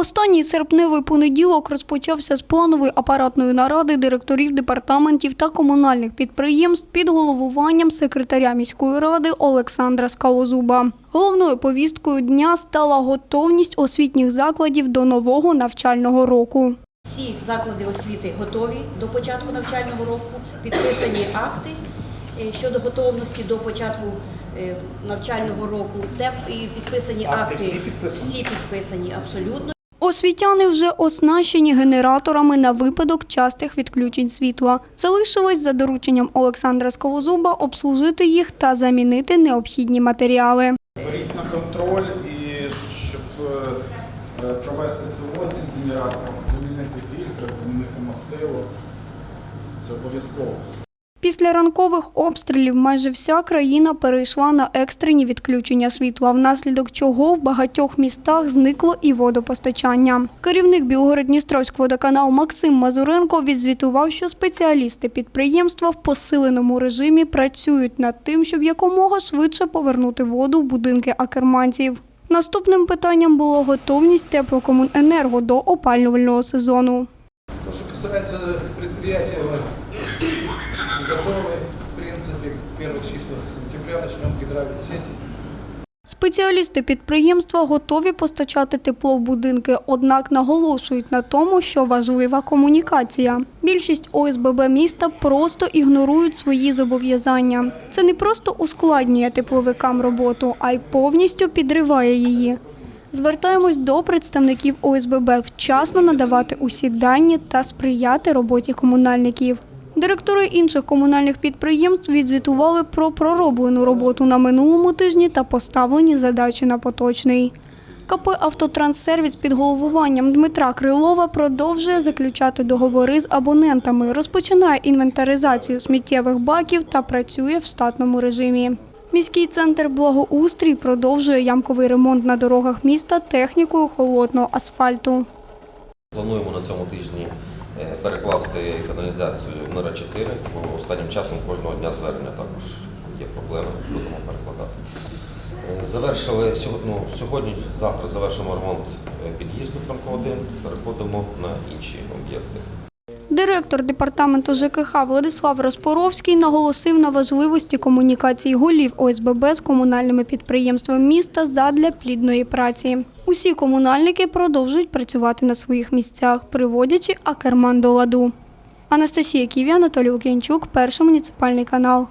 Останній серпневий понеділок розпочався з планової апаратної наради директорів департаментів та комунальних підприємств під головуванням секретаря міської ради Олександра Скалозуба. Головною повісткою дня стала готовність освітніх закладів до нового навчального року. Всі заклади освіти готові до початку навчального року, підписані акти е, щодо готовності до початку е, навчального року, де і підписані Акти акти, всі підписані? всі підписані абсолютно. Освітяни вже оснащені генераторами на випадок частих відключень світла. Залишилось за дорученням Олександра Скалозуба обслужити їх та замінити необхідні матеріали. Беріть на контроль і щоб е, е, провести пілоцінг генератора, замінити фільтри, замінити мастило. Це обов'язково. Після ранкових обстрілів майже вся країна перейшла на екстрені відключення світла, внаслідок чого в багатьох містах зникло і водопостачання. Керівник Білгород-Дністровського водоканалу Максим Мазуренко відзвітував, що спеціалісти підприємства в посиленому режимі працюють над тим, щоб якомога швидше повернути воду в будинки акерманців. Наступним питанням було готовність теплокомуненерго до опалювального сезону. Касается предприятия, мы готовы, в принципе, в первых числах сентября начнем гидравить сети. Спеціалісти підприємства готові постачати тепло в будинки, однак наголошують на тому, що важлива комунікація. Більшість ОСББ міста просто ігнорують свої зобов'язання. Це не просто ускладнює тепловикам роботу, а й повністю підриває її. Звертаємось до представників ОСББ вчасно надавати усі дані та сприяти роботі комунальників. Директори інших комунальних підприємств відзвітували про пророблену роботу на минулому тижні та поставлені задачі на поточний. КП «Автотранссервіс» під головуванням Дмитра Крилова продовжує заключати договори з абонентами, розпочинає інвентаризацію сміттєвих баків та працює в штатному режимі. Міський центр благоустрій продовжує ямковий ремонт на дорогах міста технікою холодного асфальту. Плануємо на цьому тижні перекласти каналізацію на 4 бо останнім часом кожного дня звернення також є проблеми, будемо перекладати. Е, Завершили сьогодні, ну, сьогодні, завтра завершимо ремонт е, під'їзду Франко 1, переходимо на інші об'єкти. Директор департаменту ЖКХ Владислав Розпоровський наголосив на важливості комунікації голів ОСББ з комунальними підприємствами міста задля плідної праці. Усі комунальники продовжують працювати на своїх місцях, приводячи Акерман до ладу. Анастасія Ківі, Анатолій Лук'янчук, перший муніципальний канал.